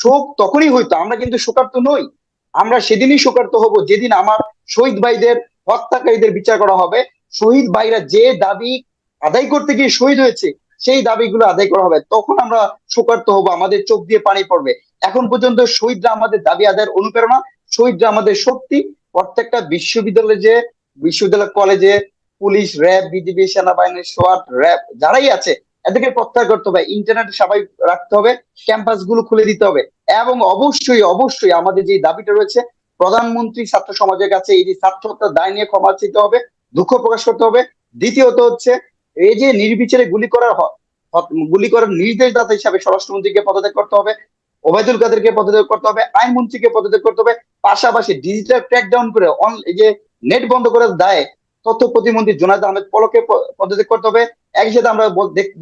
শোক তখনই হইতো, আমরা কিন্তু শোকার্ত নই। আমরা সেদিনই শোকার্ত হব, যেদিন আমার শহীদ ভাইদের, হত্যাকারীদের বিচার করা হবে। শহীদ ভাইরা যে দাবি আদায় করতে গিয়ে শহীদ হয়েছে, সেই দাবিগুলো আদায় করা হবে। তখন আমরা শোকার্ত হব, আমাদের চোখ দিয়ে পানি পড়বে। এখন পর্যন্ত শহীদরা আমাদের দাবি আদায়ের অনুপ্রেরণা, শহীদরা আমাদের শক্তি। প্রত্যেকটা বিশ্ববিদ্যালয়ে যে, বিশ্ববিদ্যালয় কলেজে পুলিশ, র্যাব, বিজিবি সেনাবাহিনী সোয়াট র্যাব, যারাই আছে এদেরকে প্রত্যাহার করতে হবে। ইন্টারনেট সবাই রাখতে হবে ক্যাম্পাসগুলো খুলে দিতে হবে। এবং অবশ্যই অবশ্যই আমাদের যে দাবিটা রয়েছে, প্রধানমন্ত্রী ছাত্র সমাজের কাছে এই যে ছাত্র হত্যার দায় নিয়ে ক্ষমা চাইতে হবে, দুঃখ প্রকাশ করতে হবে। দ্বিতীয়ত হচ্ছে, এই যে নির্বিচারে গুলি করার গুলি করার নির্দেশদাতা হিসাবে স্বরাষ্ট্রমন্ত্রীকে পদত্যাগ করতে হবে, ওবায়দুল কাদেরকে পদত্যাগ করতে হবে, আইনমন্ত্রীকে পদত্যাগ করতে হবে, পাশাপাশি ডিজিটাল ক্র্যাকডাউন করে অন- এই যে নেট বন্ধ করার দায় তথ্য প্রতিমন্ত্রী জোনায়দ আহমেদ পলকে পদত্যাগ করতে হবে। একই সাথে আমরা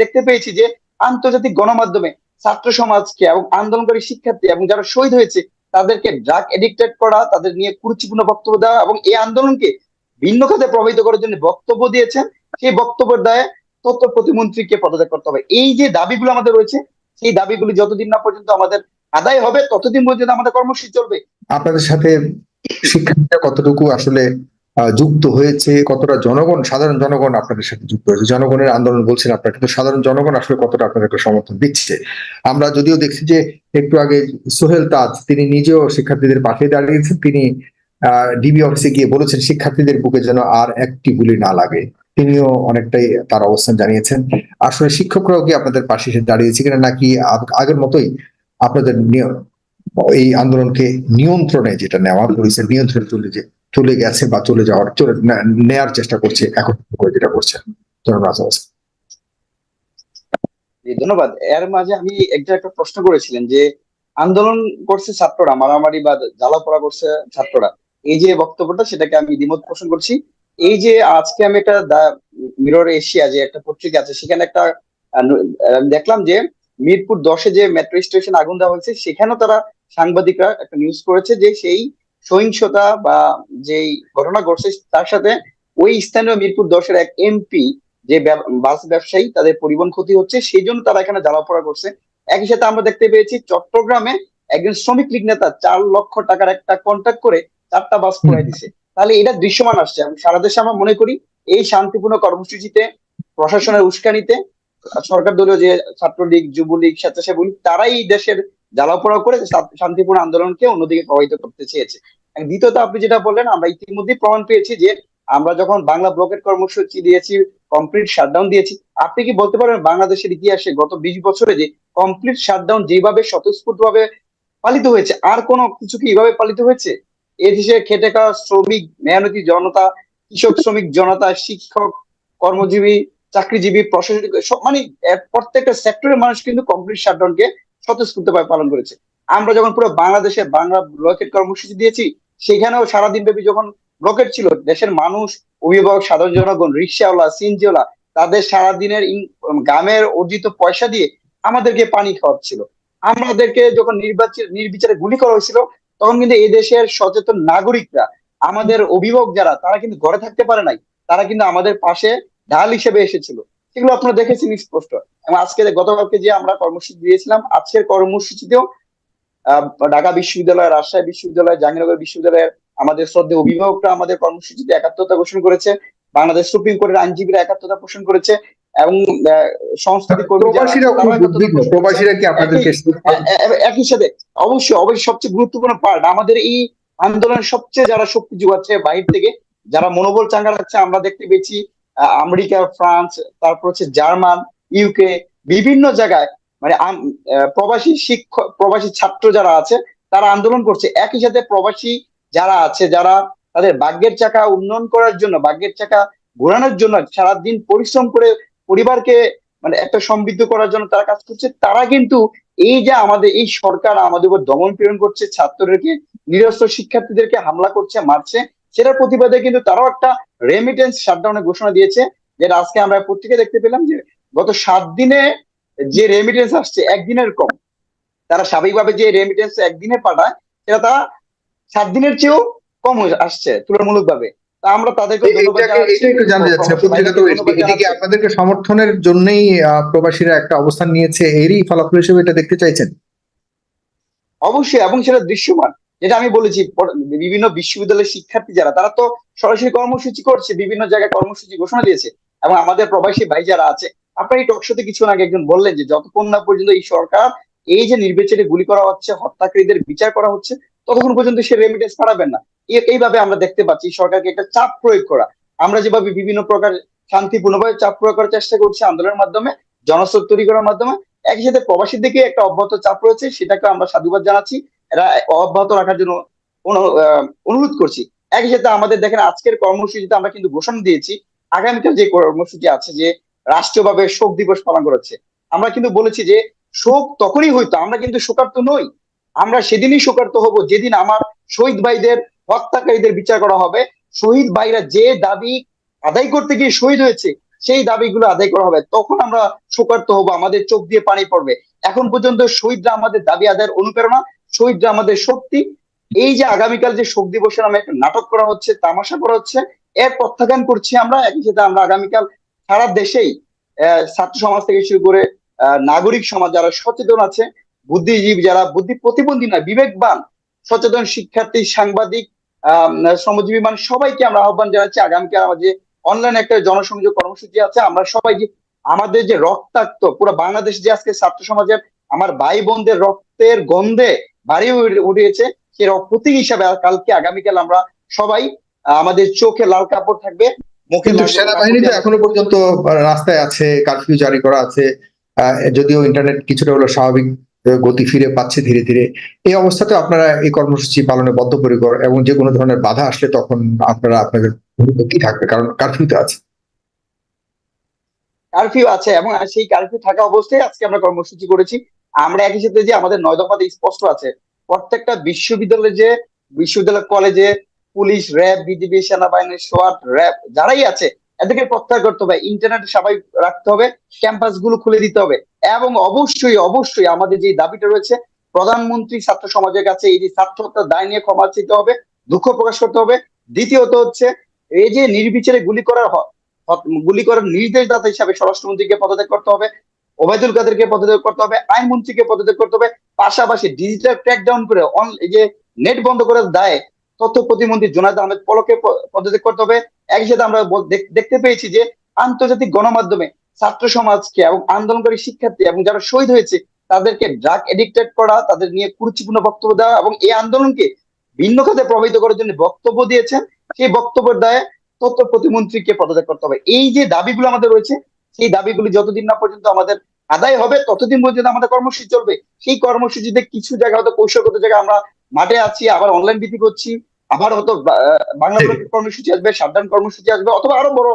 দেখতে পেয়েছি যে আন্তর্জাতিক গণমাধ্যমে ছাত্র সমাজকে এবং আন্দোলনকারী শিক্ষার্থী এবং যারা শহীদ হয়েছে, তাদেরকে ড্রাগ এডিক্টেড করা, তাদের নিয়ে কুরুচিপূর্ণ বক্তব্য দেওয়া এবং এই আন্দোলনকে ভিন্ন খাতে প্রভাবিত করার জন্য বক্তব্য দিয়েছেন। সেই বক্তব্যের দায়ে তথ্য প্রতিমন্ত্রীকে পদত্যাগ করতে হবে। এই যে দাবিগুলো আমাদের রয়েছে, সেই দাবিগুলি যতদিন না পর্যন্ত আমাদের আদায় হবে, ততদিন পর্যন্ত আমাদের কর্মসূচি চলবে। আপনাদের সাথে শিক্ষার্থীরা কতটুকু আসলে যুক্ত হয়েছে কতটা জনগণ, সাধারণ জনগণ আপনাদের সাথে যুক্ত হয়েছে। জনগণের আন্দোলন বলছেন আপনারা, কিন্তু সাধারণ জনগণ আসলে কতটা আপনাদেরকে সমর্থন দিচ্ছে? আমরা যদিও দেখছি যে একটু আগে সোহেল তাজ, তিনি নিজেও শিক্ষার্থীদের পাশে দাঁড়িয়েছেন। তিনি ডিবি অফিসে গিয়ে বলেছেন, শিক্ষার্থীদের বুকে যেন আর একটি গুলি না লাগে। তিনিও অনেকটাই তার অবস্থান জানিয়েছেন। আসলে শিক্ষকরাও কি আপনাদের পাশে এসে দাঁড়িয়েছে কিনা, নাকি আগের মতোই আপনাদের এই আন্দোলনকে নিয়ন্ত্রণে যেটা নেওয়া, পুলিশের নিয়ন্ত্রণে চলে যে চলে গেছে বা চলে যাওয়ার, চলে নেয়ার চেষ্টা করছে, এখন যেটা রাজা ধন্যবাদ। এর মাঝে আমি একটা একটা প্রশ্ন করেছিলেন যে, আন্দোলন করছে ছাত্ররা, মারামারি বা জ্বালাপোড়া করছে ছাত্ররা, এই যে বক্তব্যটা সেটাকে আমি দ্বিমত পোষণ করছি। এই যে আজকে আমি একটা মিরর এশিয়া যে একটা পত্রিকা আছে, সেখানে একটা দেখলাম যে, মিরপুর দশে যে মেট্রো স্টেশন আগুন দেওয়া হয়েছে, সেখানেও তারা সাংবাদিকরা একটা নিউজ করেছে যে সেই সহিংসতা বা যেই ঘটনা ঘটছে তার সাথে ওই স্থানীয় মিরপুর দশের এক এমপি যে বাস ব্যবসায়ী তাদের পরিবহন ক্ষতি হচ্ছে সেই জন্য তারা এখানে জ্বালাপোড়া করছে। একই সাথে আমরা দেখতে পেয়েছি চট্টগ্রামে একজন শ্রমিক লীগ নেতা চার লক্ষ টাকার একটা কন্ট্রাক্ট করে চারটা বাস পড়াই দিছে। তাহলে এটা দৃশ্যমান আসছে। এবং সারা দেশে আমরা মনে করি এই শান্তিপূর্ণ কর্মসূচিতে প্রশাসনের উস্কানিতে সরকার দলীয় যে ছাত্রলীগ যুবলীগ স্বেচ্ছাসেবক লীগ, তারাই দেশের জ্বালাপোড়া করে শান্তিপূর্ণ আন্দোলনকে অন্যদিকে প্রভাবিত করতে চেয়েছে। দ্বিতীয়ত আপনি যেটা বললেন, আমরা ইতিমধ্যেই প্রমাণ পেয়েছি যে আমরা যখন বাংলা ব্লকের কর্মসূচি দিয়েছি কমপ্লিট শাটডাউন দিয়েছি, আপনি কি বলতে পারবেন বাংলাদেশের ইতিহাসে গত বিশ বছরে যে কমপ্লিট শাটডাউন যেভাবে স্বতঃস্ফূর্ত ভাবে পালিত হয়েছে, আর কোনো কিছু কি এইভাবে পালিত হয়েছে? এ দেশে খেটে খাওয়া শ্রমিক, মেহনতি জনতা, কৃষক শ্রমিক জনতা, শিক্ষক, কর্মজীবী, চাকরিজীবী, প্রশাসনিক, সব মানে প্রত্যেকটা সেক্টরের মানুষ কিন্তু কমপ্লিট শাটডাউনকে স্বতঃস্ফূর্তভাবে পালন করেছে। আমরা যখন পুরো বাংলাদেশে বাংলা ব্লকেট কর্মসূচি দিয়েছি সেখানেও সারাদিন ব্যাপী যখন ব্লকেট ছিল, দেশের মানুষ, অভিভাবক, সাধারণ জনগণ, রিক্সাওয়ালা সিনজিওয়ালা তাদের সারাদিনের গ্রামের অর্জিত পয়সা দিয়ে আমাদেরকে পানি খাওয়াচ্ছিল। আমাদেরকে যখন নির্বাচন নির্বিচারে গুলি করা হয়েছিল, তখন কিন্তু এই দেশের সচেতন নাগরিকরা, আমাদের অভিভাবক যারা, তারা কিন্তু ঘরে থাকতে পারে নাই। তারা কিন্তু আমাদের পাশে ঢাল হিসেবে এসেছিল। সেগুলো আপনারা দেখেছেন স্পষ্ট। এবং আজকে গতকালকে যে আমরা কর্মসূচি দিয়েছিলাম, আজকের কর্মসূচিতেও ঢাকা বিশ্ববিদ্যালয় রাজশাহী বিশ্ববিদ্যালয় জাহাঙ্গীরনগর বিশ্ববিদ্যালয়ের আমাদের শ্রদ্ধেয় অভিভাবকরা আমাদের কর্মসূচিতে একাত্মতা ঘোষণা করেছে বাংলাদেশ সুপ্রিম কোর্টের আইনজীবীরা একাত্মতা পোষণ করেছে এবং পোষণ এ- একই সাথে অবশ্যই অবশ্যই সবচেয়ে গুরুত্বপূর্ণ পার্ট আমাদের এই আন্দোলনের সবচেয়ে যারা শক্তি যোগাচ্ছে বাহির থেকে যারা মনোবল চাঙ্গা রাখছে আমরা দেখতে পেয়েছি আহ, আমেরিকা ফ্রান্স তারপর হচ্ছে জার্মান ইউকে বিভিন্ন জায়গায় মানে প্রবাসী শিক্ষক, প্রবাসী ছাত্র যারা আছে, তারা আন্দোলন করছে। একই সাথে প্রবাসী যারা আছে, যারা তাদের ভাগ্যের চাকা উন্নয়ন করার জন্য, ভাগ্যের চাকা ঘোরানোর জন্য সারাদিন পরিশ্রম করে পরিবারকে মানে একটা সমৃদ্ধ করার জন্য তারা কাজ করছে, তারা কিন্তু এই যে আমাদের, এই সরকার আমাদের উপর দমন পীড়ন করছে, ছাত্রদেরকে, নিরস্ত্র শিক্ষার্থীদেরকে হামলা করছে, মারছে, সেটার প্রতিবাদে কিন্তু তারাও একটা রেমিটেন্স শাটডাউনের ঘোষণা দিয়েছে, যেটা আজকে আমরা পত্রিকা দেখতে পেলাম যে গত সাত দিনে যে রেমিটেন্স আসছে একদিনের কম তারা স্বাভাবিকভাবে যে রেমিটেন্স একদিনে পাঠায় সেটা তারা সাত দিনের চেয়েও কম আসছে তুলনামূলকভাবে। তা আমরা তাদেরকে জানতে। আপনাদেরকে সমর্থনের জন্যই প্রবাসীরা একটা অবস্থান নিয়েছে? এরই ফলাফল হিসেবে এটা দেখতে চাইছেন? অবশ্যই এবং সেটা দৃশ্যমান। যেটা আমি বলেছি বিভিন্ন বিশ্ববিদ্যালয়ের শিক্ষার্থী যারা তারা তো সরাসরি কর্মসূচি করছে বিভিন্ন জায়গায় কর্মসূচি ঘোষণা দিয়েছে। এবং আমাদের প্রবাসী ভাই যারা আছে আপনার এই টকশোতে কিছু আগে একজন বললেন যে যতক্ষণ না পর্যন্ত এই সরকার এই যে নির্বিচারে গুলি করা হচ্ছে, হত্যাকারীদের বিচার করা হচ্ছে, ততক্ষণ পর্যন্ত সে রেমিটেন্স পাঠাবেন না। এইভাবে আমরা দেখতে পাচ্ছি সরকারকে একটা চাপ প্রয়োগ করা। আমরা যেভাবে বিভিন্ন প্রকার শান্তিপূর্ণভাবে চাপ প্রয়োগ করার চেষ্টা করছি আন্দোলনের মাধ্যমে, জনস্রোত তৈরি করার মাধ্যমে, একই সাথে প্রবাসীর দিকে একটা অব্যাহত চাপ রয়েছে, সেটাকে আমরা সাধুবাদ জানাচ্ছি। এরা অব্যাহত রাখার জন্য অনুরোধ করছি। একই সাথে আমাদের দেখেন আজকের কর্মসূচিতে আমরা কিন্তু ঘোষণা দিয়েছি, আগামীকাল যে কর্মসূচি আছে যে রাষ্ট্রীয়ভাবে শোক দিবস পালন করেছে। আমরা কিন্তু বলেছি যে, শোক তখনই হইতো, আমরা কিন্তু শোকার্ত নই। আমরা সেদিনই শোকার্ত হব, যেদিন আমার শহীদ ভাইদের, হত্যাকারীদের বিচার করা হবে। শহীদ ভাইরা যে দাবি আদায় করতে গিয়ে শহীদ হয়েছে, সেই দাবিগুলো আদায় করা হবে। তখন আমরা শোকার্ত হব, আমাদের চোখ দিয়ে পানি পড়বে। এখন পর্যন্ত শহীদরা আমাদের দাবি আদায়ের অনুপ্রেরণা, শহীদরা আমাদের শক্তি। এই যে আগামীকাল যে শোক দিবসের নামে একটা নাটক করা হচ্ছে, তামাশা করা হচ্ছে, এর প্রত্যাখ্যান করছি আমরা, একই সাথে আমরা আগামীকাল সারা দেশেই ছাত্র সমাজ থেকে শুরু করে নাগরিক সমাজ যারা সচেতন আছে, বুদ্ধিজীবী যারা, বুদ্ধি প্রতিবন্ধী নয় বিবেকবান, সচেতন শিক্ষার্থী, সাংবাদিক শ্রমজীবী মানে সবাইকে আমরা আহ্বান জানাচ্ছি আগামীকাল আমাদের যে অনলাইন একটা জনসংযোগ কর্মসূচি আছে, আমরা সবাই যে আমাদের যে রক্তাক্ত, পুরো বাংলাদেশ যে আজকে ছাত্র সমাজের, আমার ভাই বোনদের রক্তের গন্ধে বাড়ি উঠে- উঠিয়েছে সে প্রতীক হিসাবে কালকে আগামীকাল আমরা সবাই আমাদের চোখে লাল কাপড় থাকবে। কিন্তু সেনাবাহিনী তো এখনও পর্যন্ত রাস্তায় আছে কারফিউ জারি করা আছে যদিও ইন্টারনেট কিছুটা হলো স্বাভাবিক গতি ফিরে পাচ্ছে ধীরে ধীরে। এই অবস্থাতে আপনারা এই কর্মসূচি পালনে বদ্ধপরিকর এবং যে কোনো ধরনের বাধা আসলে তখন আপনারা আপনাদের ভূমিকা কি থাকবে? কারণ কারফিউতে আছে। কারফিউ আছে এবং সেই কারফিউ থাকা অবস্থায় আজকে আমরা কর্মসূচি করেছি। আমরা একই সাথে যে আমাদের নয় দফাতে স্পষ্ট আছে প্রত্যেকটা বিশ্ববিদ্যালয়ে যে বিশ্ববিদ্যালয় কলেজে পুলিশ, র্যাব, বিজিবি সেনাবাহিনী সোয়াট র্যাব, যারাই আছে, এদেরকে প্রত্যাহার করতে হবে। ইন্টারনেট স্বাভাবিক রাখতে হবে ক্যাম্পাসগুলো খুলে দিতে হবে। এবং অবশ্যই অবশ্যই আমাদের যে দাবিটা রয়েছে, প্রধানমন্ত্রী ছাত্র সমাজের কাছে এই যে ছাত্র হত্যার দায় নিয়ে ক্ষমা চাইতে হবে, দুঃখ প্রকাশ করতে হবে। দ্বিতীয়ত হচ্ছে, এই যে নির্বিচারে গুলি করার গুলি করার নির্দেশদাতা হিসাবে স্বরাষ্ট্রমন্ত্রীকে পদত্যাগ করতে হবে, ওবায়দুল কাদেরকে পদত্যাগ করতে হবে আইনমন্ত্রীকে পদত্যাগ করতে হবে। পাশাপাশি ডিজিটাল ক্র্যাকডাউন করে অন, এই যে নেট বন্ধ করার দায় তথ্য প্রতিমন্ত্রী জোনায়দ আহমেদ পলকে পদত্যাগ করতে হবে। একই সাথে আমরা দেখতে পেয়েছি যে আন্তর্জাতিক গণমাধ্যমে ছাত্র সমাজকে এবং আন্দোলনকারী শিক্ষার্থী এবং যারা শহীদ হয়েছে, তাদেরকে ড্রাগ এডিক্টেড করা, তাদের নিয়ে কুরুচিপূর্ণ বক্তব্য দেওয়া এবং এই আন্দোলনকে ভিন্ন খাতে প্রভাবিত করার জন্য বক্তব্য দিয়েছেন। সেই বক্তব্যের দায়ে তথ্য প্রতিমন্ত্রীকে পদত্যাগ করতে হবে। এই যে দাবিগুলো আমাদের রয়েছে, সেই দাবিগুলি যতদিন না পর্যন্ত আমাদের আদায় হবে, ততদিন পর্যন্ত আমাদের কর্মসূচি চলবে। সেই কর্মসূচিতে কিছু জায়গা হয়তো কৌশলগত জায়গায় আমরা মাঠে আছি, আবার অনলাইন ভিত্তিক করছি আবার হয়তো বাংলা কর্মসূচি আসবে সাধারণ কর্মসূচি আসবে অথবা আরও বড়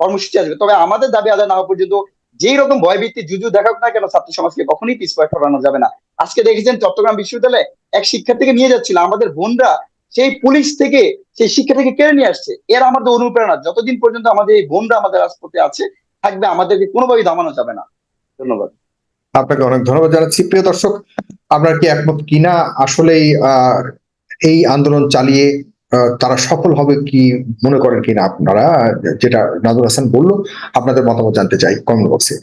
কর্মসূচি আসবে। তবে আমাদের দাবি আদায় না হওয়া পর্যন্ত যেই রকম ভয়ভীতি জুজু দেখাক না কেন ছাত্র সমাজকে কখনোই পিছপা করানো যাবে না। আজকে দেখেছেন চট্টগ্রাম বিশ্ববিদ্যালয়ে এক শিক্ষার্থীকে নিয়ে যাচ্ছিল। আমাদের বোনরা সেই পুলিশ থেকে সেই শিক্ষার্থীকে কেড়ে নিয়ে আসছে। এর আমাদের অনুপ্রেরণা। যতদিন পর্যন্ত আমাদের এই বোনরা আমাদের রাজপথে আছে থাকবে আমাদেরকে কোনোভাবেই দামানো যাবে না। ধন্যবাদ। আপনাকে অনেক ধন্যবাদ জানাচ্ছি। প্রিয় দর্শক আপনার কি একমত কিনা? আসলেই আহ, এই আন্দোলন চালিয়ে তারা সফল হবে কি মনে করেন কিনা আপনারা? যেটা নাজুল হাসান বলল, আপনাদের মতামত জানতে চাই কমেন্ট বক্সে।